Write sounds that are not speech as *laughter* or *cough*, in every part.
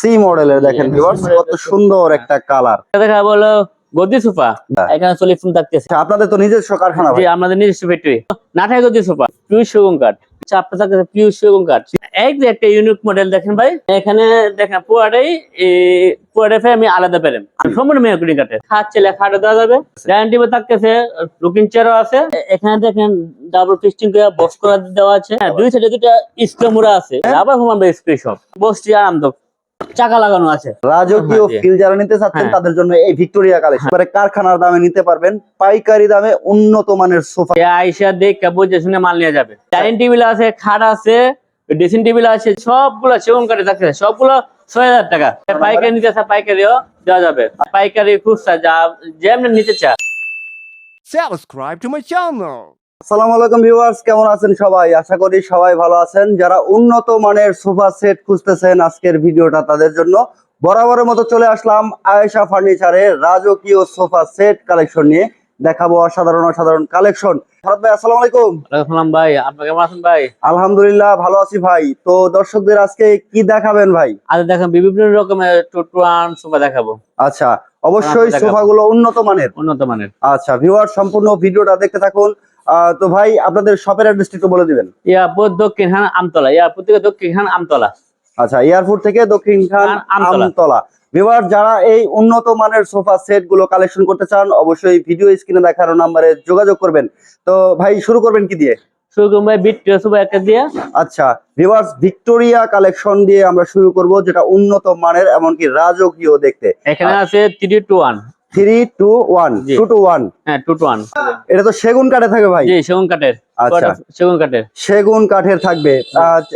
C মডেলের দেখেন viewers কত সুন্দর একটা কালার দেখা বলো গদি সোফা। হ্যাঁ। এখানে চলে ফোন থাকতেছে। আপনাদের তো নিজস্ব কারখানা ভাই। আমাদের নিজস্ব ফ্যাক্টরি নাটাই গদি সোফা পিউর সেগুন কাঠ চাপটা থাকতেছে পিউর সেগুন কাঠ এক যে একটা ইউনিক মডেল দেখেন ভাই এখানে দেখেন পুয়াটাই পুয়াটাই আমি আলাদা পেলাম। সম্পূর্ণ মেহগুনি কাঠে খাট ছেলে খাটে দেওয়া যাবে। গ্যারান্টি থাকতেছে লুকিং চেয়ারও আছে। এখানে দেখেন ডাবল ফিস্টিং করে বক্স করা দেওয়া আছে। হ্যাঁ, দুই সাইডে দুটা স্ক্রমুরা আছে। আবার ঘুমাবে স্প্রে সব বসটি আরামদায়ক। চাকা লাগানো আছে। রাজকীয় হ্যাঁ, ফিল যারা নিতে চাচ্ছেন হ্যাঁ। তাদের জন্য এই ভিক্টোরিয়া কালেকশন এবারে কারখানার দামে নিতে পারবেন পাইকারি দামে উন্নত মানের সোফা। আইসা দেখে বুঝে শুনে মাল নিয়ে যাবে। ডাইনিং টেবিল আছে খাট আছে ড্রেসিং টেবিল আছে সবগুলো সেগুন কাঠে থাকতেছে সবগুলো ছয় হাজার টাকা। পাইকারি নিতে চা পাইকারিও দেওয়া যাবে। পাইকারি খুচরা যা যেমনি নিতে চা subscribe to my channel. আসসালামু আলাইকুম ভিউয়ার্স কেমন আছেন সবাই? আশা করি সবাই ভালো আছেন। যারা উন্নত মানের সোফা সেট খুঁজতেছেন আজকের ভিডিওটা তাদের জন্য বরাবরের মতো চলে আসলাম আয়েশা ফার্নিচারের রাজকীয় সোফা সেট কালেকশন নিয়ে। দেখাবো অসাধারণ অসাধারণ কালেকশন। ভারত ভাই আসসালামু আলাইকুম। আসসালাম ভাই আপনি কেমন আছেন ভাই? আলহামদুলিল্লাহ ভালো আছি ভাই। তো দর্শকদের আজকে কি দেখাবেন ভাই? আজ দেখেন বিভিন্ন রকমের টুটুয়ান সোফা দেখাবো। আচ্ছা অবশ্যই দেখাবো। সোফাগুলো উন্নত মানের। উন্নত মানের। আচ্ছা ভিউয়ার সম্পূর্ণ ভিডিওটা দেখতে থাকুন। তো ভাই আপনাদের শপের অ্যাড্রেসটি একটু বলে দিবেন। ইয়ারপোর্ট দক্ষিণ খান আমতলা এয়ারপোর্ট থেকে দক্ষিণ খান আমতলা। আচ্ছা এয়ারপোর্ট থেকে দক্ষিণ খান আমতলা। ভিউয়ার যারা এই উন্নত মানের সোফা সেটগুলো কালেকশন করতে চান অবশ্যই ভিডিও স্ক্রিনে দেখানো নাম্বারে যোগাযোগ করবেন। তো ভাই শুরু করবেন কি দিয়ে? শুরু সোফা একটা দিয়ে। আচ্ছা ভিউয়ার্স ভিক্টোরিয়া কালেকশন দিয়ে আমরা শুরু করব যেটা উন্নত মানের এমনকি রাজকীয় দেখতে। এখানে আছে three two one three two one two two one হ্যাঁ টু টু ওয়ান এটা তো সেগুন কাঠে থাকে ভাই। সেগুন কাঠের। আচ্ছা। সেগুন কাঠের। সেগুন কাঠের থাকবে।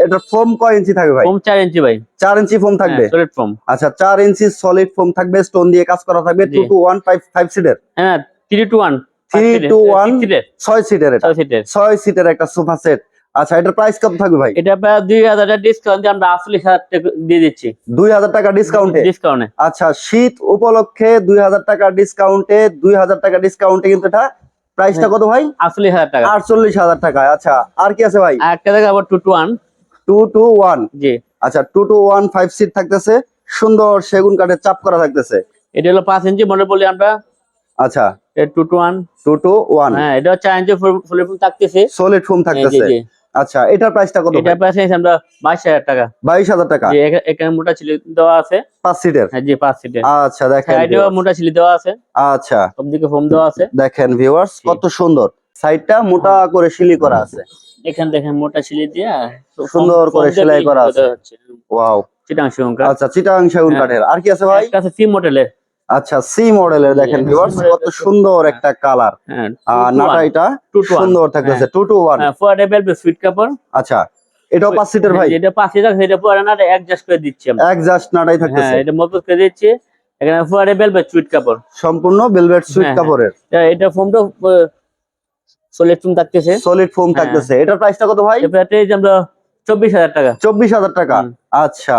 এটা ফোম কয় ইঞ্চি থাকবে ভাই? ফোম চার ইঞ্চি ভাই। চার ইঞ্চি ফোম থাকবে? সলিড ফোম আচ্ছা চার ইঞ্চি সলিড ফোম থাকবে স্টোন দিয়ে কাজ করা থাকবে two two one five five সিটের হ্যাঁ three two one three two one ছয় সিটের ছয় সিটের ছয় সিটের একটা সোফা সেট আচ্ছা এটার প্রাইস কত থাকবে ভাই? এটা প্রায় দুই হাজার ডিসকাউন্ট দিয়ে আমরা আটচল্লিশ হাজার টাকা দিয়ে দিচ্ছি। দুই হাজার টাকা ডিসকাউন্টে ডিসকাউন্টে আচ্ছা শীত উপলক্ষে দুই হাজার টাকা ডিসকাউন্টে দুই হাজার টাকা ডিসকাউন্টে কিন্তু এটা প্রাইসটা কত ভাই? আটচল্লিশ হাজার টাকা। আটচল্লিশ হাজার টাকা আচ্ছা আর কি আছে ভাই? একটা দেখা আবার two two one two two one জি। আচ্ছা two two one five seat থাকতেছে সুন্দর সেগুন কাঠের চাপ করা থাকতেছে। এটা হলো পাঁচ ইঞ্চি মডেল বলি আমরা। আচ্ছা। Two two one two two one হ্যাঁ এটা চার ইঞ্চি ফুল ফুল থাকতেছে। সলিড ফোম হ্যাঁ, জি থাকতেছে। জি। আচ্ছা এটার প্রাইসটা কত এটা প্রাইস নিয়েছি আমরা বাইশ হাজার টাকা। বাইশ হাজার টাকা? যে এখা- এখানে মোটা ছিলি দেওয়া আছে। পাঁচ সিটের হ্যাঁ জি পাঁচ সিটের আচ্ছা দেখেন সাইডেও মোটা ছিলি দেওয়া আছে। আচ্ছা। সব দিকে ফোম দেওয়া আছে। দেখেন ভিউয়ার্স কত সুন্দর। সাইডটা মোটা করে শিলি করা আছে। এখানে দেখেন মোটা ছিলি দিয়ে সুন্দর করে সেলাই করা আছে। ওয়াও চিটাং শিবঙ্কা আচ্ছা চিটাং হ্যাঁ। কাঠের আর কি আছে ভাই? কাছে আছে সি মডেলের আচ্ছা সি মডেলের দেখেন ভিউয়ার্স কত সুন্দর একটা কালার হ্যাঁ আর নাটাইটা টু টু ওয়ান সুন্দর থাকতেছে টু টু ওয়ান ফোয়ারে বেলবে সুইট কাপড় আচ্ছা এটাও পাঁচ সিটের ভাই? এটা পাঁচ লিটার সেটা পরে না অ্যাডজাস্ট করে দিচ্ছি আমরা। একজাস্ট নাটাই হ্যাঁ থাকতেছে এটা মজবুত করে দিচ্ছি। এখানে ফোয়ারে বেলবে সুইট কাপড় সম্পূর্ণ ভেলভেট সুইট হ্যাঁ, কাপড়ের এটা- এটা ফোমটা সলিড ফোম থাকতেছে। সলিড ফোম হ্যাঁ। থাকতেছে। এটার প্রাইসটা কত ভাই? যে আমরা চব্বিশ হাজার টাকা। চব্বিশ হাজার টাকা। আচ্ছা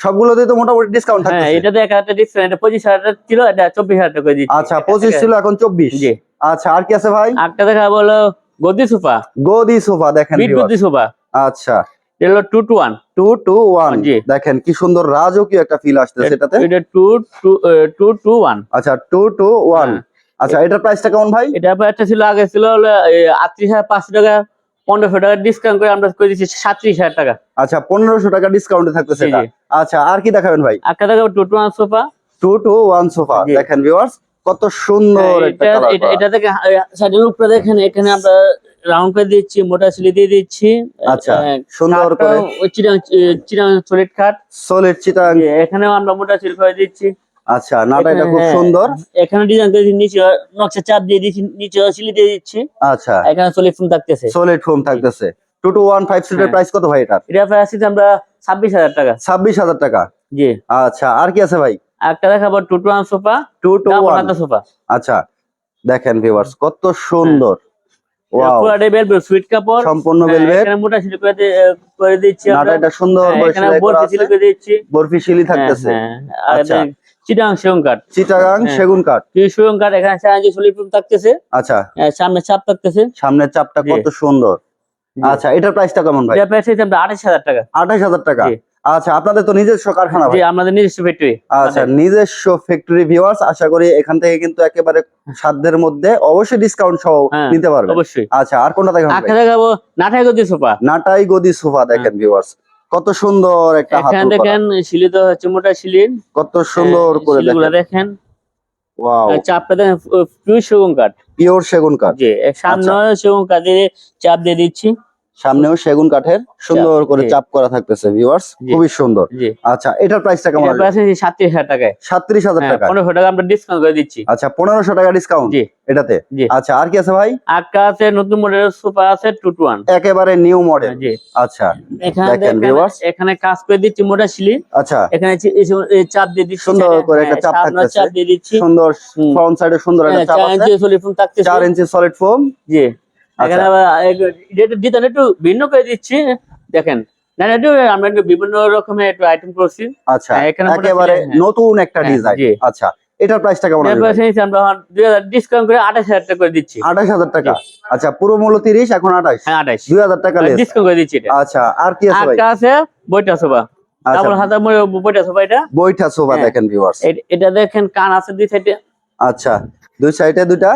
সবগুলোতে তো মোটামুটি ডিসকাউন্ট হ্যাঁ থাকতেছে। এটাতে এক হাজার ডিসকাউন্ট এটা পঁচিশ হাজার টাকা ছিল এটা চব্বিশ হাজার টাকা করে দিচ্ছি। আচ্ছা পঁচিশ ছিল এখন চব্বিশ। জি। আচ্ছা আর কি আছে ভাই? একটা দেখা বলো গদি সোফা। গদি সোফা দেখেন গদি সোফা। আচ্ছা। এটা হলো two two one two two one জি। দেখেন কি সুন্দর রাজকীয় একটা ফিল আসতেছে এটাতে এটা two two two two one আচ্ছা টু টু ওয়ান হ্যাঁ। আচ্ছা এটার প্রাইসটা কেমন ভাই? এটা একটা ছিল আগে ছিল হলো আটত্রিশ হাজার পাঁচশো টাকা। পনেরোশো টাকা ডিসকাউন্ট করে আমরা করে দিচ্ছি সাতত্রিশ হাজার টাকা। আচ্ছা পনেরোশো টাকা ডিসকাউন্টে থাকতেছে আচ্ছা আর কি দেখাবেন ভাই? একটা দেখা two two one sofa two two one sofa. দেখেন ভিউয়ার্স কত সুন্দর একটা এটা থেকে সাইডের উপরে দেখেন এখানে আমরা রাউন্ড করে দিচ্ছি মোটা সিলি দিয়ে দিচ্ছি। আচ্ছা, সুন্দর করে। চিরাং চিরাং সলিড খাট সলিড চিটাং। এখানেও আমরা মোটা সিল করে দিচ্ছি। আচ্ছা এখানে- খুব হ্যাঁ, সুন্দর। এখানে ডিজাইন করে নিচে নকশা চাপ দিয়ে দিচ্ছি নিচে সিলি দিয়ে দিচ্ছি। আচ্ছা। এখানে সলিড ফোন থাকতেছে। সলিড ফোম থাকতেছে। টু টু ওয়ান ফাইভ সিটের হ্যাঁ। প্রাইস কত ভাই এটার? এটা প্রায় আসছে আমরা ছাব্বিশ হাজার টাকা। ছাব্বিশ হাজার টাকা? জি। আচ্ছা আর কি আছে ভাই? একটা দেখাবো two two one sofa two two one sofa আচ্ছা দেখেন ভিউয়ার্স কত সুন্দর। ওয়াও পুরাটাই বেলবে সুইট কাপড়। সম্পূর্ণ হ্যাঁ, ভেলভেট এখানে মোটা সিলি করে করে দিচ্ছি আমরা। নাটাইটা সুন্দর হ্যাঁ, করে সিলি করে দিচ্ছি। বরফি শিলি থাকতেছে। হ্যাঁ, হ্যাঁ। আচ্ছা। চিটাং সেগুন কাঠ। চিটাগাং হ্যাঁ। সেগুন কাঠ। সেগুন কাঠ? এখানে থাকতেছে। আচ্ছা। সামনে চাপ থাকতেছে। সামনের চাপটা কত সুন্দর। আচ্ছা এটার প্রাইসটা কেমন ভাই? এটা প্রাইস টাকা। আঠাশ হাজার টাকা। আচ্ছা আপনাদের তো নিজস্ব কারখানা ভাই। আমাদের নিজস্ব ফ্যাক্টরি আচ্ছা নিজস্ব ফ্যাক্টরি ভিউয়ার্স আশা করি এখান থেকে কিন্তু একেবারে সাধ্যের মধ্যে অবশ্যই ডিসকাউন্ট সহ হ্যাঁ, নিতে পারবেন। অবশ্যই। আচ্ছা আর কোনটা দেখাবো নাটাই গদি সোফা। নাটাই গদি সোফা দেখেন ভিউয়ার্স কত সুন্দর একটা এখানে দেখেন শিলি তো হচ্ছে মোটা শিলির কত সুন্দর করে দেখেন। দেখেন। ওয়াও। চাপটা দেখেন পিওর সেগুন কাঠ। পিওর সেগুন কাঠ। জি সামনে সেগুন সেগুন দিয়ে চাপ দিয়ে দিচ্ছি। সামনেও সেগুন কাঠের সুন্দর করে চাপ করা থাকতেছে ভিউয়ার্স। খুবই সুন্দর। আচ্ছা এটার প্রাইসটা কেমন প্রাইস সাতত্রিশ হাজার টাকায়। সাত্রিশ হাজার হ্যাঁ, টাকা পনেরোশো টাকা আমরা ডিসকাউন্ট করে দিচ্ছি। আচ্ছা পনেরোশো টাকা ডিসকাউন্ট জি। এটাতে। আচ্ছা আর কি আছে ভাই? আটটা আছে নতুন মডেলের সোফা আছে টু টু ওয়ান একেবারে নিউ মডেল জি। আচ্ছা এখানে দেখেন, viewers। এখানে কাজ করে দিচ্ছি মোটা শিলি আচ্ছা। এখানে এই চাপ দিয়ে দিচ্ছি সুন্দর সাইডে। করে একটা হ্যাঁ, চাপ থাকতেছে। চাপ দিয়ে দিচ্ছি। সুন্দর ফ্রন্ট সাইডে সুন্দর একটা হ্যাঁ, চাপ আছে। ইঞ্চি সলিড থাকতেছে। চার ইঞ্চি সলিড ফোম জি। এখানে দিতে একটু ভিন্ন করে দিচ্ছি। দেখেন না না, একটু আমরা বিভিন্ন রকমের একটু আইটেম করছি। আচ্ছা হ্যাঁ, এখানে একেবারে হ্যাঁ। নতুন একটা হ্যাঁ, ডিজাইন আচ্ছা এটার প্রাইসটা কেমন আমরা ডিসকাউন্ট করে আঠাশ হাজার টাকা করে দিচ্ছি। আঠাশ হাজার টাকা। আচ্ছা পুরো মূল্য এখন হ্যাঁ টাকা লেস ডিসকাউন্ট করে দিচ্ছি এটা। আচ্ছা আর কি আছে ভাই? আটটা আছে বইটা সোফা। আচ্ছা। বইটা সোফা এটা। বইটা সোফা হ্যাঁ। দেখেন ভিউয়ার্স এটা দেখেন কান আছে দুই সাইডে আচ্ছা দুই সাইডে দুইটা।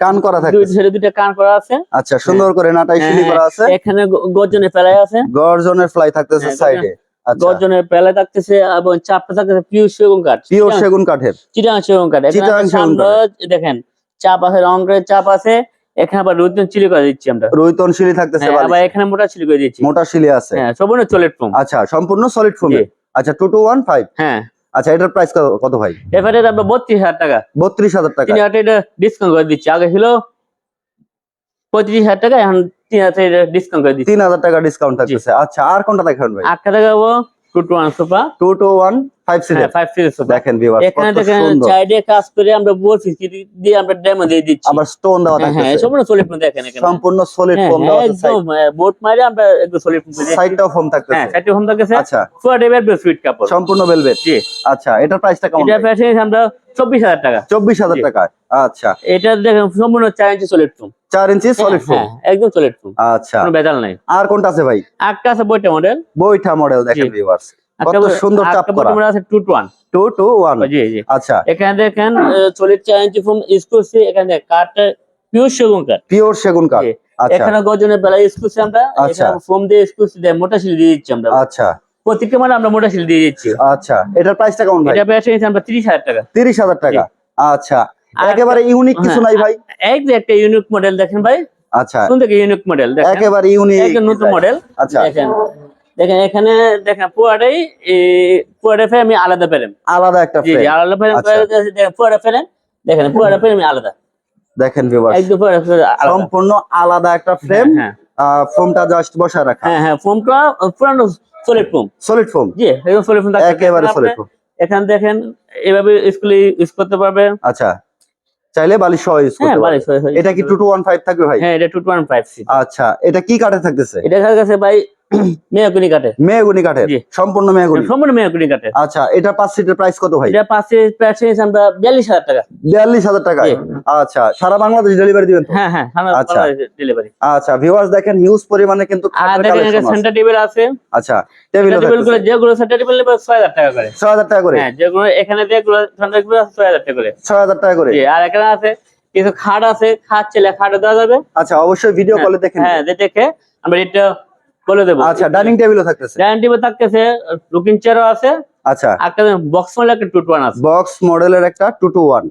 কান করা দুই থাকতেছে সাইডে দুইটা কান করা আছে। আচ্ছা সুন্দর করে নাটাই শিলি হ্যাঁ, করা আছে। এখানে গর্জনের পেলাই আছে। গর্জনের ফ্লাই থাকতেছে হ্যাঁ, সাইডে। আচ্ছা। গর্জনের পেলাই থাকতেছে এবং চাপটা থাকতেছে পিউর সেগুন কাঠ। পিওর সেগুন কাঠের। চিটাং সেগুন কাঠ। দেখেন চাপ আছে রঙের চাপ আছে। এখানে আবার চিলি করে দিচ্ছি আমরা। শিলি থাকতেছে হ্যাঁ, আবার এখানে মোটা চিলি করে দিচ্ছি। মোটা শিলি আছে। হ্যাঁ সম্পূর্ণ চলেট ফোম আচ্ছা সম্পূর্ণ সলিড ফোমে। আচ্ছা টু টু ওয়ান ফাইভ হ্যাঁ। আচ্ছা এটার প্রাইস কত ভাই? এবারে বত্রিশ হাজার টাকা। বত্রিশ হাজার টাকা। তিন হাজার এটা ডিসকাউন্ট করে দিচ্ছি। আগে ছিল পঁয়ত্রিশ হাজার টাকা এখন তিন হাজার এটা ডিসকাউন্ট করে দিচ্ছি। তিন হাজার টাকা ডিসকাউন্ট থাকতেছে। আচ্ছা আর কোনটা দেখাবেন ভাই? আটটা টাকা two two one sofa two five হ্যাঁ ফাইভ সিরিজ দেখেন ভিউয়ার্স এখানে দেখেন সাইডে কাজ করে আমরা বোর ফিসকি দিয়ে আমরা ডেমো দিয়ে দিচ্ছি। আবার স্টোন দেওয়া হ্যাঁ হ্যাঁ সম্পূর্ণ সলিড ফোম দেখেন এখানে। সম্পূর্ণ সলিড ফোম দেওয়া আছে একদম বোট মারে আমরা একদম সলিড ফোম দিয়ে সাইডটাও ফোম হ্যাঁ থাকতেছে ফোম থাকতেছে। আচ্ছা। ফুয়া ডেবের সুইট কাপড় সম্পূর্ণ ভেলভেট জি। আচ্ছা এটার প্রাইসটা কেমন? এটা প্রাইস আমরা চব্বিশ হাজার টাকা। চব্বিশ হাজার টাকা আচ্ছা। এটা দেখেন সম্পূর্ণ চার ইঞ্চি সলিড ফোম চার ইঞ্চি সলিড ফোম একদম সলিড ফোম আচ্ছা। কোনো বেজাল নাই। আর কোনটা আছে ভাই? একটা আছে বইটা মডেল বইটা মডেল দেখেন। ভিউয়ার্স কত সুন্দর চাপ করা। আছে? Two two one two two one জি জি। আচ্ছা। এখানে দেখেন সলিড চার ইঞ্চি ফোম ইউজ করছি এখানে কাঠটা পিওর সেগুন কাঠ পিওর সেগুন কাঠ আচ্ছা। এখানে গজনের বেলা ইউজ করছি আমরা আচ্ছা। এখানে ফোম দিয়ে ইউজ করছি দিয়ে মোটা শিল দিয়ে দিচ্ছি আমরা। আচ্ছা। প্রত্যেকটা মানে আমরা মোটা শিল দিয়ে দিচ্ছি। আচ্ছা। এটার প্রাইসটা কেমন ভাই? এটা প্রাইস নিয়েছি আমরা তিরিশ হাজার টাকা। তিরিশ হাজার টাকা। আচ্ছা। একেবারে ইউনিক কিছু হ্যাঁ, নাই ভাই? এক যে একটা ইউনিক মডেল দেখেন ভাই। আচ্ছা। কোন থেকে ইউনিক মডেল দেখেন। একেবারে ইউনিক একদম নতুন মডেল আচ্ছা। দেখেন। দেখেন এখানে দেখেন পুয়াটাই পুয়াটা ফ্রেম আমি আলাদা পেলাম আলাদা একটা জি আলাদা ফ্রেম আচ্ছা। দেখেন পুয়াটা ফ্রেম দেখেন পুয়াটা ফ্রেম আলাদা। দেখেন আলাদা। সম্পূর্ণ আলাদা একটা ফ্রেম হ্যাঁ। ফোমটা জাস্ট বসায় রাখা। হ্যাঁ হ্যাঁ ফোমটা পুরানো সলিড ফোম সলিড ফোম জি একদম সলিড ফোম একেবারে সলিড ফোম এখানে দেখেন এভাবে স্কুলে ইউজ করতে পারবে আচ্ছা। চাইলে বালিশ সহ ইউজ হ্যাঁ করতে পারবে হয়ে- হয়ে- এটা কি টু টু ওয়ান ফাইভ থাকবে ভাই? হ্যাঁ এটা টু ওয়ান ফাইভ সিট আচ্ছা এটা কি কাঠে থাকতেছে? এটা দেখা গেছে ভাই *coughs* মেহগুনি কাঠের। সম্পূর্ণ মেহগুনি সম্পূর্ণ আচ্ছা এটা পাঁচ সিটের প্রাইস কত ভাই? এটা প্রাইস আমরা বিয়াল্লিশ হাজার টাকা। বিয়াল্লিশ হাজার টাকা। আচ্ছা সারা বাংলাদেশ ডেলিভারি দিবেন হ্যাঁ হ্যাঁ আচ্ছা। ডেলিভারি আচ্ছা ভিউয়ার্স দেখেন হিউজ পরিমাণে কিন্তু আছে। সেন্টার টেবিল আছে। আচ্ছা টেবিল টেবিলগুলো যেগুলো সেন্টার টেবিল নেবে ছয় হাজার টাকা করে। ছয় হাজার টাকা করে? হ্যাঁ যেগুলো এখানে যেগুলো সেন্টার টেবিল আছে ছয় হাজার টাকা করে। টাকা করে? আর এখানে আছে কিছু খাট আছে খাট ছেলে খাটে দেওয়া যাবে। আচ্ছা অবশ্যই ভিডিও কলে দেখেন হ্যাঁ দেখে আমরা এটা বলে দেবো। আচ্ছা ডাইনিং টেবিলও থাকতেছে। ডাইনিং টেবিল থাকতেছে লুকিং চেয়ারও আছে আচ্ছা। একটা বক্স মডেল একটা ওয়ান আছে। বক্স মডেলের একটা টু টু ওয়ান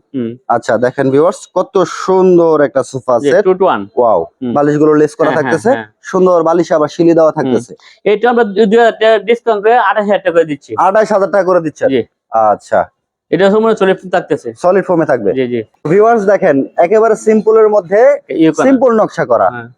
আচ্ছা দেখেন ভিউয়ার্স কত সুন্দর একটা সোফা সেট ওয়ান ওয়াও বালিশগুলো লেস করা থাকতেছে। সুন্দর বালিশ আবার শিলি দেওয়া থাকতেছে। এটা আমরা দুই হাজার টাকা ডিসকাউন্ট করে আঠাশ হাজার টাকা করে দিচ্ছি। আঠাশ হাজার টাকা করে দিচ্ছেন? জি। আচ্ছা। এটা থাকতেছে। সলিড থাকবে। জি জি। ভিউয়ার্স দেখেন একেবারে সিম্পলের মধ্যে সিম্পল নকশা করা। হ্যাঁ।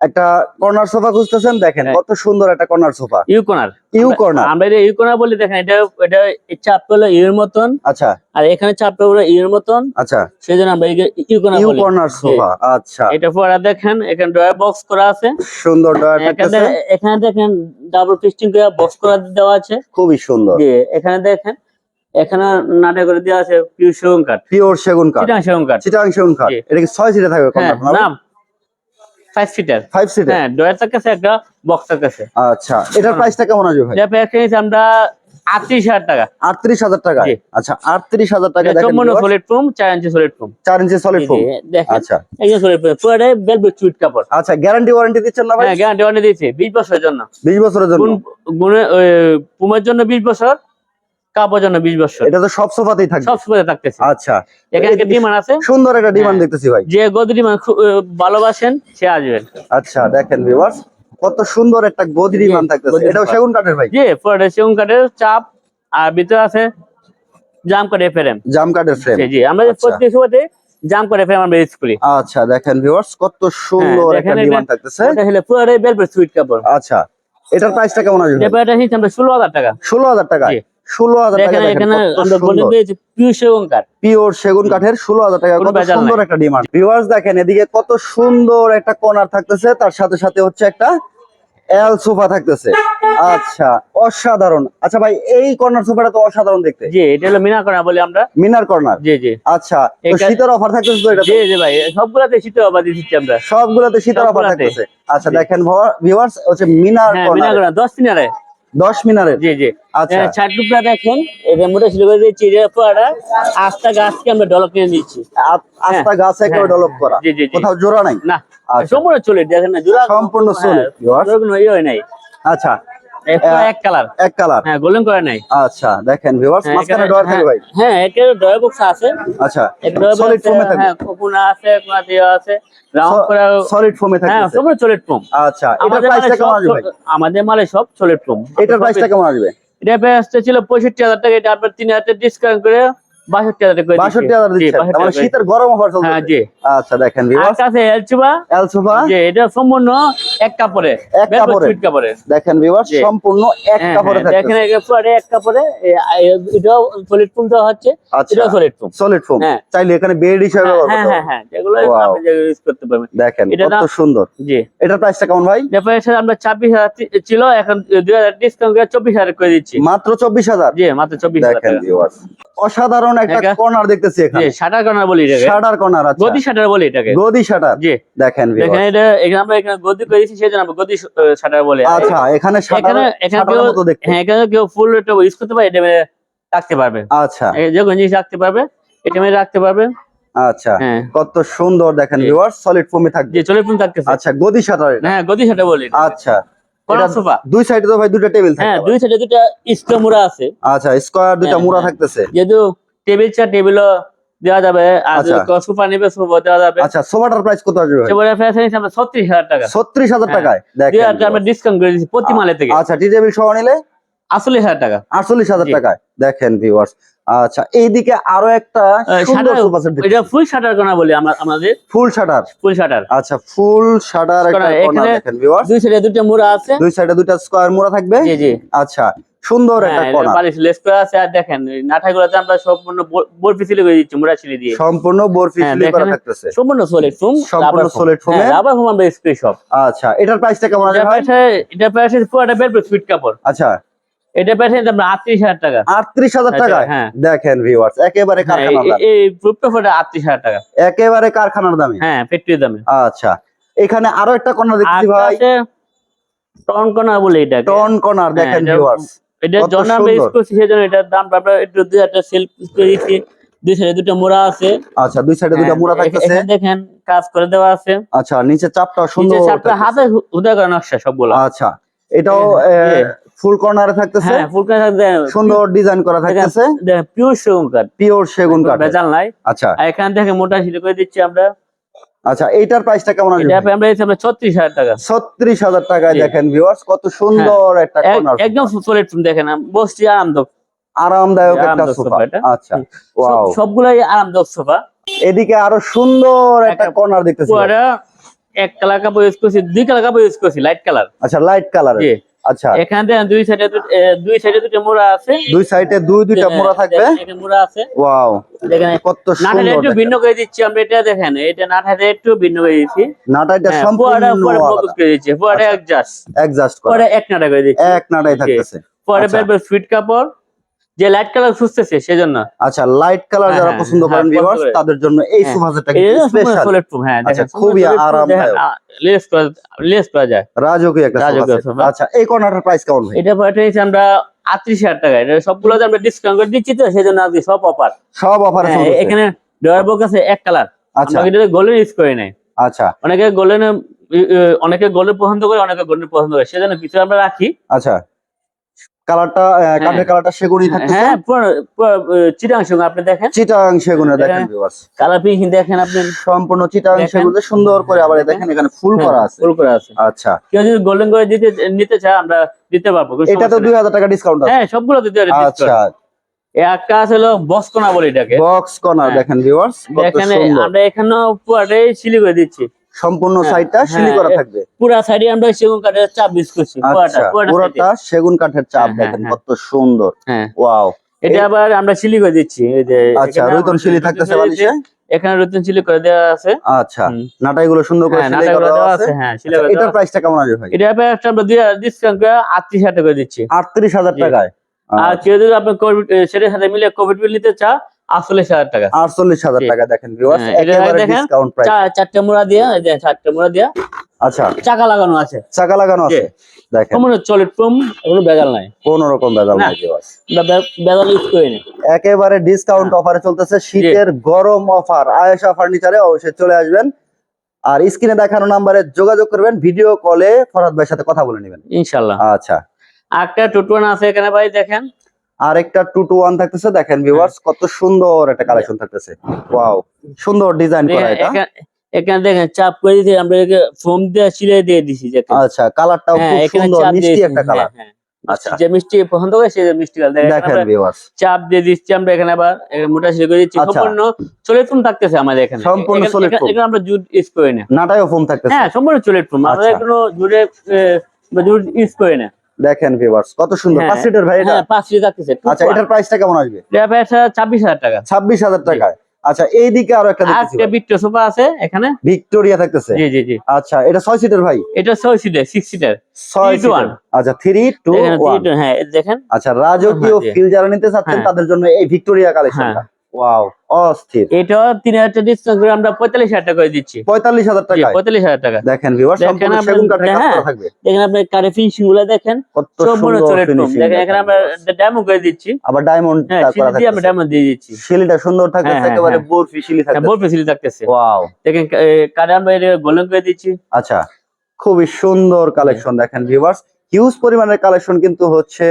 একটা কর্নার সোফা খুঁজতেছেন দেখেন হ্যাঁ। কত সুন্দর একটা corner sofa U corner U আমরা- কর্নার আমরা এটা ইউ কর্নার বলি দেখেন এটা এটা এই চাপটা হলো ইউর মতন আচ্ছা। আর এখানে চাপটা হলো ইউর মতন আচ্ছা। সেই জন্য আমরা U corner U corner sofa আচ্ছা। এটা পরে দেখেন এখানে ড্রয়ার বক্স করা আছে। সুন্দর ডয়ার এখানে থাকতেছে। দেখেন- এখানে দেখেন ডাবল পিস্টিং করে বক্স করা দেওয়া আছে। খুবই সুন্দর। এখানে দেখেন এখানে নাটে করে দেওয়া আছে পিউ সেগুন কাঠ। পিওর সেগুন কাঠ। চিটাং সেগুন কাঠ। চিটাং সেগুন কাঠ। এটা কি ছয় সিটে থাকবে? হ্যাঁ ফাইভ সিটার ফাইভ সিটার হ্যাঁ থাকতেছে একটা বক্স থাকতেছে আচ্ছা এটার প্রাইসটা কেমন আসবে ভাই? এটা নিয়েছি আমরা আটত্রিশ হাজার টাকা। আটত্রিশ হাজার টাকা? আচ্ছা আটত্রিশ হাজার টাকা। সলিড ফোম চার ইঞ্চি সলিড ফোম চার ইঞ্চি সলিড ফোম দেখেন আচ্ছা। একদম সলিড ফোম পুরোটাই বেলভেট সুইট কাপড়। আচ্ছা গ্যারান্টি ওয়ারেন্টি দিচ্ছেন না ভাই? হ্যাঁ গ্যারান্টি ওয়ারেন্টি বিশ বছরের জন্য। বিশ বছরের জন্য। পুমের জন্য বিশ বছর জন্য বিশ বছর। এটা তো সব সোফাতেই থাকবে। সব সুবিধা থাকতেছে। আচ্ছা। এখানে একটা ডিমান্ড আছে। সুন্দর একটা ডিমান্ড হ্যাঁ। দেখতেছি ভাই। যে গদি ডিমান্ড ভালোবাসেন সে আসবেন আচ্ছা দেখেন ভিউয়ার্স কত সুন্দর একটা গদি ডিমান্ড থাকতেছে। এটাও সেগুন কাঠের ভাই। জি পুরোটা সেগুন কাঠের চাপ আর ভিতরে আছে জাম করে ফ্রেম জাম কাঠের ফ্রেম জি আমরা আচ্ছা। প্রত্যেক সময়তে জাম করে ফ্রেম আমরা ইউজ করি। আচ্ছা দেখেন ভিউয়ার্স কত সুন্দর হ্যাঁ, একটা ডিমান্ড থাকতেছে। এটা হলো পুরোটাই সুইট কাপড়। আচ্ছা এটার প্রাইসটা কেমন আসবে? এটা হিসেবে আমরা ষোলো হাজার টাকা। ষোলো হাজার টাকা। জি। ষোলো হাজার পিওর সেগুন কাঠের ষোলো হাজার টাকা কত সুন্দর একটা ডিমান্ড ভিউয়ার্স দেখেন এদিকে কত সুন্দর একটা কর্নার থাকতেছে তার সাথে সাথে হচ্ছে একটা এল সোফা থাকতেছে। আচ্ছা অসাধারণ। আচ্ছা ভাই এই কর্নার সোফাটা তো অসাধারণ দেখতে। জি এটা হলো মিনা করা বলি আমরা। মিনার কর্নার জি জি। আচ্ছা তো শীতের অফার থাকতেছে তো এটা জি জি ভাই সবগুলাতে শীতে অবাদ দিচ্ছি আমরা। সবগুলোতে শীতের অফার থাকতেছে। আচ্ছা দেখেন ভিউয়ার্স হচ্ছে মিনার হ্যাঁ মিনা কর্নার করা দশ দিনারে দশ মিনারের? জি জি। আচ্ছা। ছাট দেখেন এটা মোটা ছিল করে দিচ্ছি এটা পড়া আস্তা গাছকে আমরা ডলক নিয়ে দিচ্ছি আস্তা গাছ একেবারে ডলক করা। জি, জি। কোথাও জোড়া নাই? না আচ্ছা। সম্পূর্ণ চলে দেখেন না জোড়া সম্পূর্ণ চলে viewers। কোনো ইয়ে হয় নাই। আচ্ছা। এক কালার। এক কালার। হ্যাঁ গোল্ডেন করে নাই। আচ্ছা দেখেন ভিউয়ার্স হ্যাঁ, মাঝখানে ডয়ার থাকবে ভাই। হ্যাঁ, হ্যাঁ এটা ড্রয়ার বক্স আছে। আচ্ছা সলিড বক্স ফোমে হ্যাঁ কোকুনা আছে কোনা দেওয়া আছে রাউন্ড করা সলিড ফোমে হ্যাঁ থাকবে সলিড ফোম আচ্ছা এটার আমাদের মালে প্রাইসটা কেমন সব আসবে ভাই? আমাদের মালে সব সলিড ফোম এটার প্রাইসটা কেমন আসবে? এটা প্রাইসটা ছিল পঁয়ষট্টি হাজার টাকা এটা আপনার তিন হাজার ডিসকাউন্ট করে বাষট্টি হাজার টাকা করে বাষট্টি হাজার জি, দিচ্ছেন 62 তার মানে করে। শীতের গরম অফার হ্যাঁ চলছে আচ্ছা দেখেন এলচুবা এটা সম্পূর্ণ এক কাপড়ে এক কাপড়ে। সুইট কাপড়ে। দেখেন ভিউয়ার্স সম্পূর্ণ এক হ্যাঁ, কাপড়ে হ্যাঁ, দেখেন থাকবে একেবারে এক কাপড়ে এটাও সলিড ফোম দেওয়া হচ্ছে আচ্ছা এটাও সলিড ফোম সলিড ফোম হ্যাঁ। চাইলে এখানে বেড হিসেবে হ্যাঁ হ্যাঁ হ্যাঁ যেগুলো আপনি ইউজ করতে পারবেন। দেখেন কত সুন্দর। জি। এটার প্রাইসটা কেমন ভাই? ডেপারেশন আমরা ছাব্বিশ হাজার তি- ছিল এখন দুই হাজার ডিসকাউন্ট করে চব্বিশ হাজার করে দিচ্ছি। মাত্র চব্বিশ হাজার? জি মাত্র চব্বিশ হাজার দেখেন টাকা ভিউয়ার্স অসাধারণ একটা একা- কর্নার দেখতেছি জি শাটার কর্নার বলি এটাকে। শাটার কর্নার আচ্ছা। গদি শাটার বলি এটাকে। গদি শাটার জি। দেখেন দেখেন এটা এখানে আমরা এখানে গদি করে সেই জন্য গদি শাটার বলে। আচ্ছা এখানে এখানে এখানে হ্যাঁ এখানে কেউ ফুল ইউজ করতে পারে এটা রাখতে পারবে। আচ্ছা। এই যে জিনিস রাখতে পারবে এটা মেরে রাখতে পারবে। আচ্ছা হ্যাঁ। কত সুন্দর দেখেন জি। ভিউয়ার্স সলিড ফোমে থাকবে। চলে ফোন থাকতেছে। আচ্ছা গদি শাটার হ্যাঁ গদি শাটার বলি। আচ্ছা। দুই সাইডে তো ভাই দুটো টেবিল হ্যাঁ দুই সাইডে দুটো স্টোমুরা আছে। আচ্ছা স্কয়ার দুটো হ্যাঁ, মুড়া। থাকতেছে। যেহেতু টেবিল চেয়ার টেবিলও দেওয়া যাবে। আর আচ্ছা। সোফা নেবে সোফা দেওয়া যাবে। আচ্ছা সোফাটার প্রাইস কত আসবে আমরা টাকা। হাজার হ্যাঁ। টাকায় দেখেন হাজার টাকা আমরা ডিসকাউন্ট করে দিচ্ছি প্রতি মালে থেকে। আচ্ছা সহ নিলে? টাকা। টাকায় দেখেন ভিউয়ার্স। আচ্ছা এইদিকে আরও একটা সুন্দর সোফা সেট এটা ফুল শাটার কর্নার বলি আমরা আমাদের? ফুল শাটার ফুল শাটার আচ্ছা ফুল শাটার একটা কর্নার, কর্নার দেখেন ভিউয়ার্স। দুই সাইডে দুটো মুড়া আছে। দুই সাইডে স্কয়ার মুড়া থাকবে। জি জি। আচ্ছা সুন্দর একটা হ্যাঁ পালিশ লেস করে আছে আর দেখেন নাঠাইগুলাতে আমরা সম্পূর্ণ বোর পিছিয়ে করে দিচ্ছি মুড়া ছিলি দিয়ে। সম্পূর্ণ বরফি হ্যাঁ, ফিলি করা থাকতেছে। সম্পূর্ণ সলিড ফোম সম্পূর্ণ foam এ? রাবার ফোম আমরা স্প্রে সব। আচ্ছা এটার প্রাইসটা কেমন আছে এটা ভাই? এটা পাশে পুরোটা বেলবে সুইট কাপড়। আচ্ছা। এটা পাশে আমরা আটত্রিশ হাজার টাকা। আটত্রিশ হাজার আচ্ছা, টাকায়? হ্যাঁ। দেখেন ভিউয়ার্স একেবারে হ্যাঁ, কারখানার দাম। এই- প্রুফটা ফোটা আটত্রিশ হাজার টাকা। একেবারে কারখানার দামে? হ্যাঁ ফ্যাক্টরি দামে। আচ্ছা এখানে আরও একটা আর দেখছি ভাই। টন কর্নার বলে এটা টন কর্নার দেখেন ভিউয়ার্স এটা জন্য আমরা ইউজ করছি এটার দাম আমরা একটু দুই হাজার সেল করে দিচ্ছি দুই সাইডে দুটো মোড়া আছে। আচ্ছা দুই সাইডে দুইটা হ্যাঁ, মুড়া থাকতেছে। দেখেন কাজ করে দেওয়া আছে। আচ্ছা নিচে চাপটাও নিচে সুন্দর চারটা থাকতেছে। হাতে হুদা করা নকশা সবগুলো। আচ্ছা এটাও হ্যাঁ। ফুল কর্নারে থাকতেছে। হ্যাঁ ফুল কাজ সুন্দর ডিজাইন করা থাকতেছে। পিওর সেগুন কাঠ। পিওর সেগুন কাঠ। ভেজাল নাই। আচ্ছা। এখান থেকে মোটা সিলে করে দিচ্ছি আমরা। আচ্ছা এইটার প্রাইসটা কেমন আসবে এটা আমরা ছত্রিশ হাজার টাকা। ছত্রিশ হাজার টাকায় দেখেন ভিউয়ার্স কত সুন্দর একটা এক- কর্নার একদম সলিড দেখেন বসছি আরামদায়ক। আরামদায়ক একটা সোফা আচ্ছা ওয়াও সবগুলাই আরামদায়ক সোফা এদিকে আরও সুন্দর একটা একটা কর্নার দেখতেছি পুরোটা এক কালার কাপড় ইউজ করছি দুই কালার কাপড় ইউজ করছি লাইট কালার। আচ্ছা লাইট কালার জি। আচ্ছা। এখানে দুই সাইডে দুই সাইডে দুটো মোড়া আছে। দুই সাইডে দুই দুইটা মোড়া থাকবে? এখানে মোড়া আছে। ওয়াও দেখেন কত সুন্দর একটু ভিন্ন করে দিচ্ছি আমরা এটা দেখেন এটা নাটাটা একটু ভিন্ন করে দিচ্ছি। নাটাটা হ্যাঁ, সম্পূর্ণ পুরো ফোকাস করে দিচ্ছি পুরোটা অ্যাডজাস্ট অ্যাডজাস্ট করে। পরে এক নাটা করে দিচ্ছি। এক নাটাই থাকতেছে। পরে আচ্ছা। বেরবে সুইট কাপড়। যে লাইট কালার খুঁজতেছে সেজন্য। আচ্ছা লাইট কালার হ্যাঁ, যারা হ্যাঁ, পছন্দ হ্যাঁ, করেন ভিউয়ার্স তাদের জন্য এই হ্যাঁ। সোফা সেটটা কিন্তু স্পেশাল সোলেট প্রুফ হ্যাঁ আচ্ছা, দেখেন খুবই আরামদায়ক। লেস করা লেস করা যায়। রাজকীয় একটা সোফা। আচ্ছা এই কর্নারটার প্রাইস কেমন ভাই? এটা পাঠিয়েছি আমরা আটত্রিশ হাজার টাকা। এটা সবগুলো আমরা ডিসকাউন্ট করে দিচ্ছি তো সেই জন্য আজকে সব অফার সব অফারে চলছে এখানে ডয়ার বক্স আছে এক কালার আচ্ছা। আমরা এটা গোল্ডেন ইউজ করে নাই। আচ্ছা। অনেকে গোল্ডেন অনেকে গোল্ডেন পছন্দ করে অনেকে গোল্ডেন পছন্দ করে। সেজন্য কিছু আমরা রাখি। আচ্ছা। কালারটা কাঠের কালারটা সেগুনই থাকতেছে। হ্যাঁ চিটাং সঙ্গে আপনি দেখেন? চিটাং সেগুনে দেখেন হ্যাঁ। ভিউয়ার্স কালার পিঙ্ক দেখেন আপনি। সম্পূর্ণ চিটাং দেখেন। সেগুনে সুন্দর করে আবার দেখেন এখানে ফুল করা আছে। ফুল করা আছে। আচ্ছা। কেউ যদি গোল্ডেন করে দিতে নিতে চায় আমরা দিতে পারব কোনো এটা তো সমস্যা দুই নেই। হাজার টাকা ডিসকাউন্ট আছে। হ্যাঁ সবগুলো দিতে পারি আচ্ছা। একটা আছে হলো বসকোনা বলে এটাকে। বক্স হ্যাঁ। দেখেন ভিউয়ার্স আমরা এখানেও পুরাটাই সিলি করে দিচ্ছি। সম্পূর্ণ হ্যাঁ, সাইডটা সিলি হ্যাঁ, করা থাকবে। পুরা সাইডে আমরা সেগুন কাঠের চাপ ইউজ করছি পুরাটা আচ্ছা পুরোটা সেগুন কাঠের চাপ হ্যাঁ, দেখেন কত সুন্দর। ওয়াও। এটা আবার আমরা সিলি করে দিচ্ছি এই যে আচ্ছা এখানে রুতন শিলি থাকতেছে বালিশে? এখানে রুতন সিলি করে দেওয়া আছে। আচ্ছা হুম। নাটাইগুলো সুন্দর করে নাটাগুলো করা দেওয়া আছে। আছে হ্যাঁ সিলি আচ্ছা, করে আছে। প্রাইসটা কেমন আসবে ভাই? এটা একটা আমরা ডিসকাউন্ট করে আটত্রিশ হাজার টাকা করে দিচ্ছি। আটত্রিশ হাজার জি। টাকায়। আর কেউ যদি আপনার কোভিড সেটার সাথে মিলে কোভিড বিল নিতে চা আটচল্লিশ হাজার টাকা। আটচল্লিশ হাজার টাকা দেখেন হ্যাঁ, ডিসকাউন্ট প্রাইস চারটে মোড়া দিয়া চারটে মোড়া দিয়া আচ্ছা। চাকা লাগানো আছে। চাকা লাগানো আছে? দেখেন। কোনো চলিট প্রম কোনো বেগাল নাই। কোন রকম বেজাল নাই ভিউয়ার্স আমরা বে- বেগাল ইউজ করি না। একেবারে ডিসকাউন্ট অফারে চলতেছে শীতের গরম অফার আয়েশা ফার্নিচারে অবশ্যই চলে আসবেন। আর স্ক্রিনে দেখানো নাম্বারে যোগাযোগ করবেন ভিডিও কলে ফরহাদ ভাইয়ের সাথে কথা বলে নেবেন। ইনশাল্লাহ। আচ্ছা। একটা টুটুয়ান আছে এখানে ভাই দেখেন। আর একটা টু টু ওয়ান থাকতেছে দেখেন ভিউয়ার্স কত সুন্দর একটা কালেকশন থাকতেছে। ওয়াও সুন্দর ডিজাইন করা এটা। এখানে- দেখেন চাপ করে দিয়েছি আমরা ফোম দিয়ে সিলাই দিয়ে দিছি আচ্ছা কালারটাও হ্যাঁ খুব সুন্দর মিষ্টি একটা কালার হ্যাঁ, হ্যাঁ। আচ্ছা। যে মিষ্টি পছন্দ করে সে মিষ্টি কালার দেখেন ভিউয়ার্স চাপ দিয়ে দিচ্ছি আমরা এখানে আবার মোটা সিলাই করে দিচ্ছি। আচ্ছা। সম্পূর্ণ চলেট ফোম থাকতেছে আমাদের এখানে। সম্পূর্ণ এখানে- solid এখানে- আমরা জুট ইউজ করি না। নাটায়ও ফোম থাকতেছে। হ্যাঁ সম্পূর্ণ চলেট ফোম আমরা আচ্ছা। কোনো জুড়ে জুট ইউজ করি না। দেখেন ভিউয়ার্স কত সুন্দর। হ্যাঁ, পাঁচ সিটের ভাই এটা? হ্যাঁ পাঁচ লিটার থাকতেছে আচ্ছা এটার প্রাইসটা কেমন আসবে? এটা ছাব্বিশ হাজার টাকা। ছাব্বিশ হাজার টাকায়। আচ্ছা এইদিকে আরও একটা দেখতেছি আজকে বিট্টো সোফা আছে এখানে। ভিক্টোরিয়া থাকতেছে? জি জি জি। আচ্ছা এটা ছয় সিটের ভাই? এটা ছয় সিটের সিক্স সিটার ছয় Three to আচ্ছা থ্রি টু ওয়ান হ্যাঁ দেখেন। আচ্ছা রাজকীয় হ্যাঁ, ফিল যারা নিতে চাচ্ছেন হ্যাঁ। তাদের জন্য এই ভিক্টোরিয়া কালেকশনটা ওয়াও অস্থির। এটা টাকা ডিসকাউন্ট করে আমরা পঁয়তাল্লিশ হাজার টাকা করে দিচ্ছি। পঁয়তাল্লিশ হাজার জি, পঁয়তাল্লিশ হাজার টাকা। দেখেন ভিউয়ার দেখেন সম্পূর্ণ আপনি- সেগুন কাঠের কাজ হ্যাঁ। করা থাকবে। দেখেন আপনি কারে ফিনিশিংগুলো দেখেন কত সুন্দর ফিনিশিং দেখেন এখানে আমরা ডায়মন্ড করে দিচ্ছি। আবার ডায়মন্ড হ্যাঁ করা আমরা ডায়মন্ড দিয়ে দিচ্ছি। শিলিটা সুন্দর থাকতেছে হ্যাঁ, হ্যাঁ, একেবারে হ্যাঁ। বরফি শিলি হ্যাঁ থাকতেছে। বোর ফেসিলিটি থাকতেছে। ওয়াও দেখেন কারে আমরা এটা করে দিচ্ছি। আচ্ছা খুবই সুন্দর কালেকশন দেখেন ভিউয়ার্স হিউজ পরিমাণের কালেকশন কিন্তু হচ্ছে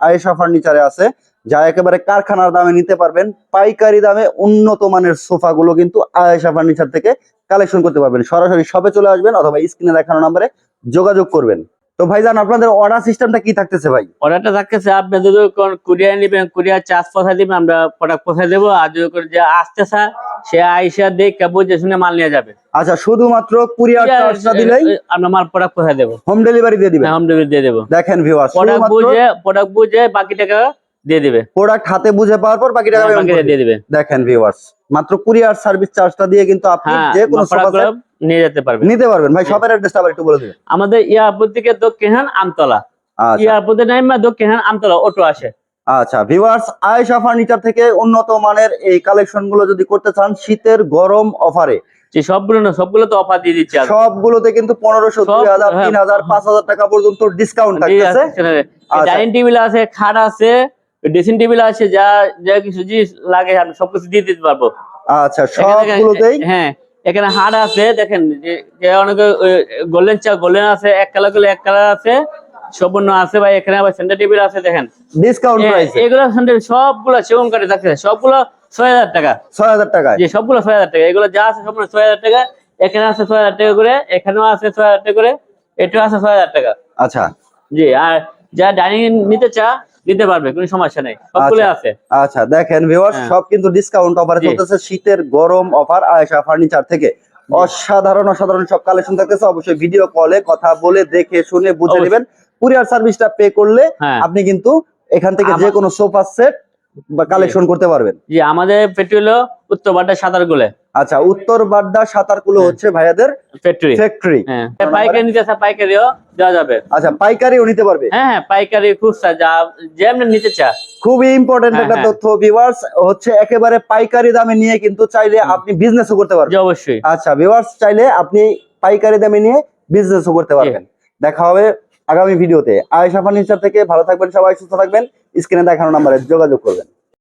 আয়েশা ফার্নিচারে আছে। যা একেবারে কারখানার দামে নিতে পারবেন পাইকারি দামে উন্নত মানের সোফা গুলো কিন্তু আয়েশা ফার্নিচার থেকে কালেকশন করতে পারবেন। সরাসরি শপে চলে আসবেন অথবা স্ক্রিনে দেখানো নম্বরে যোগাযোগ করবেন। তো ভাই ভাইজান আপনাদের অর্ডার সিস্টেমটা কি থাকতেছে ভাই? অর্ডারটা থাকতেছে আপনি যদি কুরিয়ার নেবেন কুরিয়ার চার্জ পৌঁছায় দিবেন আমরা প্রোডাক্ট পৌঁছায় দেবো। আর যদি করে যে আসতে চায় সে আইসা দেখে বুঝে শুনে মাল নিয়ে যাবে। আচ্ছা শুধুমাত্র কুরিয়ার চার্জটা দিলেই আমরা মাল প্রোডাক্ট পৌঁছায় দেবো। হোম ডেলিভারি দিয়ে দিবেন? হোম ডেলিভারি দিয়ে দেবো। দেখেন ভিউয়ার্স প্রোডাক্ট বুঝে প্রোডাক্ট বুঝে বাকি টাকা দিয়ে দিবে। প্রোডাক্ট হাতে বুঝে পাওয়ার পর বাকি টাকা হ্যাঁ, দিয়ে দিবে। দেখেন ভিউয়ার্স মাত্র কুরিয়ার সার্ভিস চার্জটা দিয়ে কিন্তু আপনি হ্যাঁ যে কোনো নিয়ে যেতে পারবে নিতে পারবেন। ভাই শপের অ্যাড্রেসটা আবার একটু বলে দিবেন। আমাদের এয়ারপোর্ট থেকে দক্ষিণ আমতলা। আচ্ছা। এয়ারপোর্টের নামে দক্ষিণ আমতলা অটো আসে। আচ্ছা ভিউয়ার্স আয়েশা ফার্নিচার থেকে উন্নত মানের এই কালেকশনগুলো যদি করতে চান শীতের গরম অফারে সবগুলো না সবগুলো তো অফার দিয়ে দিচ্ছে। সবগুলোতে কিন্তু পনেরোশো দুই হাজার হ্যাঁ। তিন হাজার পাঁচ হাজার টাকা পর্যন্ত ডিসকাউন্ট থাকতেছে। ডাইনিং টেবিল আছে খাট আছে ড্রেসিং টেবিল আছে যা যা কিছু জিনিস লাগে আমি সবকিছু দিয়ে দিতে পারব। আচ্ছা সবগুলোতেই? হ্যাঁ এখানে হাট আছে দেখেন যে- অনেকে গোল্ডেন চা গোল্ডেন আছে এক কালারগুলো এক কালার আছে সম্পূর্ণ আছে ভাই এখানে আবার সেন্টার টেবিল আছে দেখেন। ডিসকাউন্ট এ- প্রাইসে এগুলো সেন্টার সবগুলো সেগুন কাটে থাকছে সবগুলো ছয় হাজার টাকা। ছয় হাজার টাকায়? যে সবগুলো ছয় হাজার টাকা। এগুলো যা আছে সবগুলো ছয় হাজার টাকা এখানে আছে ছয় হাজার টাকা করে এখানেও আছে ছয় হাজার টাকা করে এটাও আছে ছয় হাজার টাকা। আচ্ছা। জি আর যা ডাইনিং নিতে চা নিতে পারবে কোনো সমস্যা নেই। সবগুলো আচ্ছা। আছে। আচ্ছা দেখেন ভিউয়ার্স হ্যাঁ। সব কিন্তু ডিসকাউন্ট অফারে চলতেছে শীতের গরম অফার আয়েশা ফার্নিচার থেকে। অসাধারণ অসাধারণ সব কালেকশন থাকতেছে। অবশ্যই ভিডিও কলে কথা বলে দেখে শুনে বুঝে নেবেন। কুরিয়ার সার্ভিসটা পে করলে হ্যাঁ। আপনি কিন্তু এখান থেকে যে কোনো সোফা সেট বা কালেকশন করতে পারবেন। জি আমাদের পেট্রোল উত্তর বাড্ডা সাঁতার গোলে আচ্ছা উত্তর বাড্ডা সাতারকুলো হ্যাঁ। হচ্ছে ভাইয়াদের ফ্যাক্টরি। ফ্যাক্টরি। হ্যাঁ। পাইকারি নিতে আসা পাইকারিও দেওয়া যাবে। আচ্ছা পাইকারিও নিতে পারবে? হ্যাঁ হ্যাঁ পাইকারি খুচরা যা যেমন নিতে চা খুবই ইম্পর্টেন্ট হ্যাঁ, একটা হ্যাঁ। তথ্য ভিউয়ার্স হচ্ছে একেবারে পাইকারি দামে নিয়ে কিন্তু চাইলে আপনি বিজনেসও করতে পারবেন। অবশ্যই। আচ্ছা ভিউয়ার্স চাইলে আপনি পাইকারি দামে নিয়ে বিজনেসও করতে পারবেন। দেখা হবে আগামী ভিডিওতে আয়েশা ফার্নিচার থেকে ভালো থাকবেন সবাই সুস্থ থাকবেন। স্ক্রিনে দেখানো নাম্বারে যোগাযোগ করবেন।